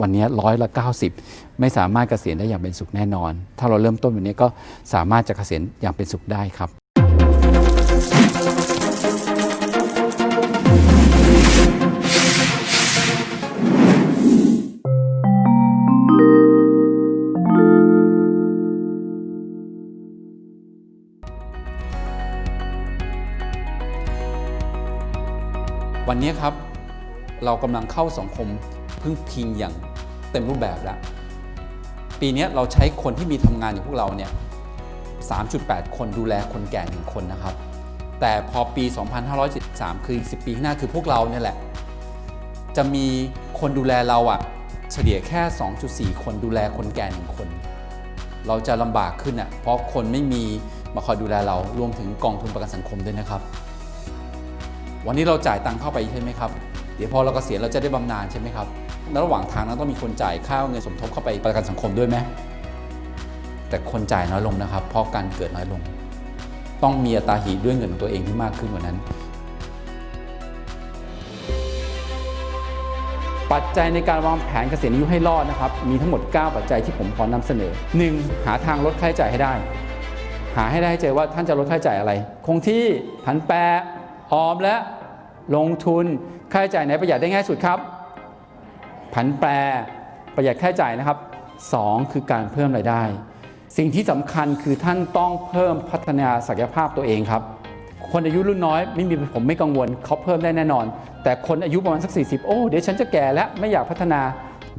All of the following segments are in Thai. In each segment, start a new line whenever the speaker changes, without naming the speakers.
วันนี้ร้อยละ 90 ไม่สามารถเกษียณได้อย่างเป็นสุขแน่นอน ถ้าเราเริ่มต้นวันนี้ก็สามารถจะเกษียณอย่างเป็นสุขได้ครับ วันนี้ครับ เรากำลังเข้าสังคม พึ่งพิงอย่างเต็มรูปแบบแล้ว ปีนี้เราใช้คนที่มีทำงานอย่างพวกเราเนี่ย 3.8 คนดูแลคนแก่หนึ่งคนนะครับ แต่พอปี 2573 คืออีก 10 ปีข้างหน้าคือพวกเราเนี่ยแหละ จะมีคนดูแลเราอะเฉลี่ยแค่ 2.4 คนดูแลคนแก่หนึ่งคน เราจะลำบากขึ้นอะเพราะคนไม่มีมาคอยดูแลเรารวมถึงกองทุนประกันสังคมด้วยนะครับ วันนี้เราจ่ายตังค์เข้าไปใช่ไหมครับ ดี๋ยวพอเรากเกษียณเราจะได้บำนาญใช่ไหมครับแล้วระหว่างทางนั้นต้องมีคนจ่ายค่าเงินสมทบเข้าไปประกันสังคมด้วยไหมแต่คนจ่ายน้อยลงนะครับ เพราะการเกิดน้อยลง ต้องมีอัตราหีด้วยเงินของตัวเองที่มากขึ้นกว่านั้น ปัจจัยในการวางแผนเกษียณอายุให้รอดนะครับ มีทั้งหมด 9 ปัจจัยที่ผมขอนำเสนอ 1. หาทางลดค่าใช้จ่ายให้ได้ หาให้ได้ให้เจอว่าท่านจะลดค่าใช้จ่ายอะไร คงที่ผันแปรออมและ ลงทุนค่าใช้จ่ายไหนประหยัดได้ง่ายสุดครับ ผันแปรประหยัดค่าใช้จ่ายนะครับ 2. คือการเพิ่มรายได้ สิ่งที่สำคัญคือท่านต้องเพิ่มพัฒนาศักยภาพตัวเองครับ คนอายุรุ่นน้อยไม่มีผมไม่กังวลเขาเพิ่มได้แน่นอน แต่คนอายุประมาณสัก 40 โอ้เดี๋ยวฉันจะแก่แล้วไม่อยากพัฒนา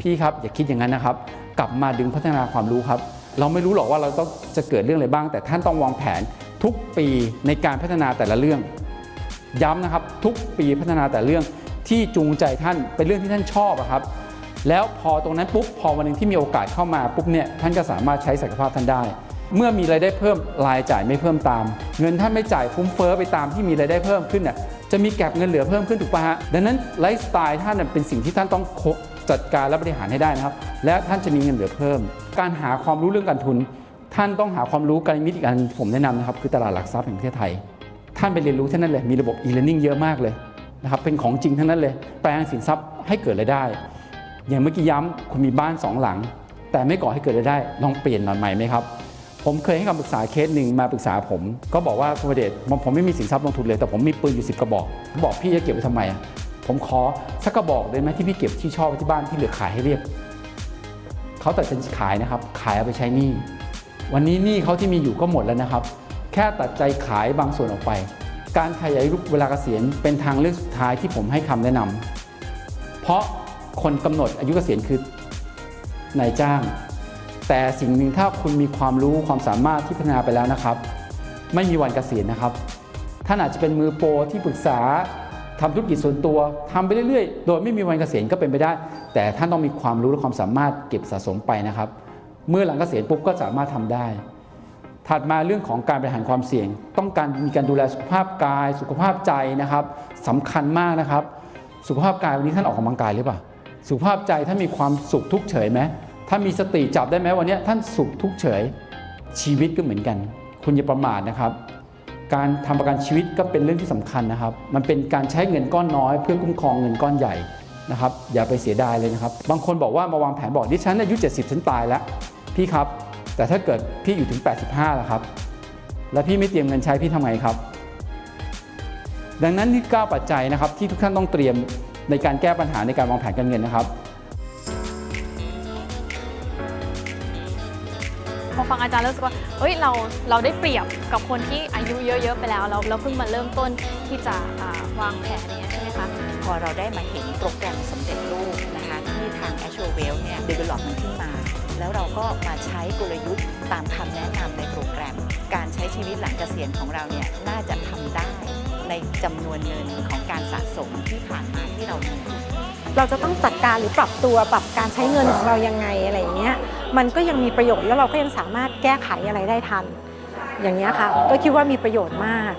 พี่ครับ อย่าคิดอย่างนั้นนะครับ กลับมาดึงพัฒนาความรู้ครับ เราไม่รู้หรอกว่าเราต้องจะเกิดเรื่องอะไรบ้าง แต่ท่านต้องวางแผนทุกปีในการพัฒนาแต่ละเรื่อง ย้ำนะครับทุกปีพัฒนาแต่เรื่องที่จูงใจท่านเป็นเรื่องที่ท่านชอบอะครับ แล้วพอตรงนั้นปุ๊บพอวันหนึ่งที่มีโอกาสเข้ามาปุ๊บเนี่ยท่านก็สามารถใช้ศักยภาพท่านได้ เมื่อมีรายได้เพิ่มรายจ่ายไม่เพิ่มตาม เงินท่านไม่จ่ายฟุ้งเฟ้อไปตามที่มีรายได้เพิ่มขึ้นน่ะจะมีแก็บเงินเหลือเพิ่มขึ้นถูกปะฮะดังนั้นไลฟ์สไตล์ท่านเป็นสิ่งที่ท่านต้องจัดการและบริหารให้ได้นะครับ และท่านจะมีเงินเหลือเพิ่ม การหาความรู้เรื่องการทุน ท่านต้องหาความรู้การมิตอีกอันผมแนะนำนะครับคือตลาดหลักทรัพย์แห่งประเทศไทย ท่านไปเรียนรู้ที่นั่นเลย มีระบบ e-learning เยอะมากเลยนะครับ เป็นของจริงทั้งนั้นเลย แปลงสินทรัพย์ให้เกิดรายได้ อย่างเมื่อกี้ย้ำคุณมีบ้านสองหลัง แต่ไม่ก่อให้เกิดรายได้ ลองเปลี่ยนหน่อยใหม่ไหมครับ ผมเคยให้คำปรึกษาเคสหนึ่งมาปรึกษาผม ก็บอกว่าคุณประเดชผมผมไม่มีสินทรัพย์ลงทุนเลย แต่ผมมีปืนอยู่สิบกระบอก บอกพี่จะเก็บไว้ทำไม ผมขอสักกระบอกได้ไหมที่พี่เก็บที่ชอบไว้ที่บ้านที่เหลือขายให้เรียบเขาตัดสินขายนะครับ ขายเอาไปใช้หนี้ วันนี้หนี้เขาที่มีอยู่ก็หมดแล้วนะครับ แค่ตัดใจขายบางส่วนออกไป การขยายรูปเวลาเกษียณเป็นทางเลือกสุดท้ายที่ผมให้คำแนะนำเพราะคนกำหนดอายุเกษียณคือนายจ้าง แต่สิ่งหนึ่งถ้าคุณมีความรู้ความสามารถที่พัฒนาไปแล้วนะครับ ไม่มีวันเกษียณนะครับท่านอาจจะเป็นมือโปรที่ปรึกษาทำธุรกิจส่วนตัวทำไปเรื่อยๆ โดยไม่มีวันเกษียณก็เป็นไปได้ แต่ท่านต้องมีความรู้และความสามารถเก็บสะสมไปนะครับ เมื่อหลังเกษียณปุ๊บก็สามารถทำได้ ถัดมาเรื่องของการบริหารความเสี่ยง ต้องการมีการดูแลสุขภาพกาย สุขภาพใจนะครับสำคัญมากนะครับ สุขภาพกายวันนี้ท่านออกกำลังกายหรือเปล่าสุขภาพใจท่านมีความสุขทุกเฉยไหมถ้ามีสติจับได้ไหมวันนี้ท่านสุขทุกเฉยชีวิตก็เหมือนกัน คุณอย่าประมาทนะครับ การทำประกันชีวิตก็เป็นเรื่องที่สำคัญนะครับ มันเป็นการใช้เงินก้อนน้อย เพื่อคุ้มครองเงินก้อนใหญ่นะครับ อย่าไปเสียดายเลยนะครับ บางคนบอกว่ามาวางแผนบอกดิฉันอายุ 70 ฉันตายแล้วพี่ครับ แต่ถ้าเกิดพี่อยู่ถึง 85แล้วครับ แล้วพี่ไม่เตรียมเงินใช้พี่ทำไงครับ ดังนั้นนี่9ปัจจัยนะครับ ที่ทุกท่านต้องเตรียมในการแก้ปัญหาในการวางแผนการเงินนะครับ
พอฟังอาจารย์แล้วรู้สึกว่า เฮ้ย เรา เราได้เปรียบกับคนที่อายุเยอะๆไปแล้ว เราเราเพิ่งมาเริ่มต้นที่จะอ่าวางแผนอย่างเงี้ยใช่ไหมคะ
พอเราได้มาเห็นโปรแกรมสำเร็จรูปนะคะที่ทาง a s h o w e l l เนี่ย develop มันขึ้นมา แล้วเราก็มาใช้กลยุทธ์ตามคำแนะนำในโปรแกรม การใช้ชีวิตหลังเกษียณของเราเนี่ยน่าจะทำได้ในจำนวนเงินของการสะสมที่ผ่านมาที่เรามี
เราจะต้องจัดการหรือปรับตัวปรับการใช้เงินของเรายังไงอะไรอย่างเงี้ยมันก็ยังมีประโยชน์แล้วเราก็ยังสามารถแก้ไขอะไรได้ทัน อย่างเงี้ยค่ะก็คิดว่ามีประโยชน์มาก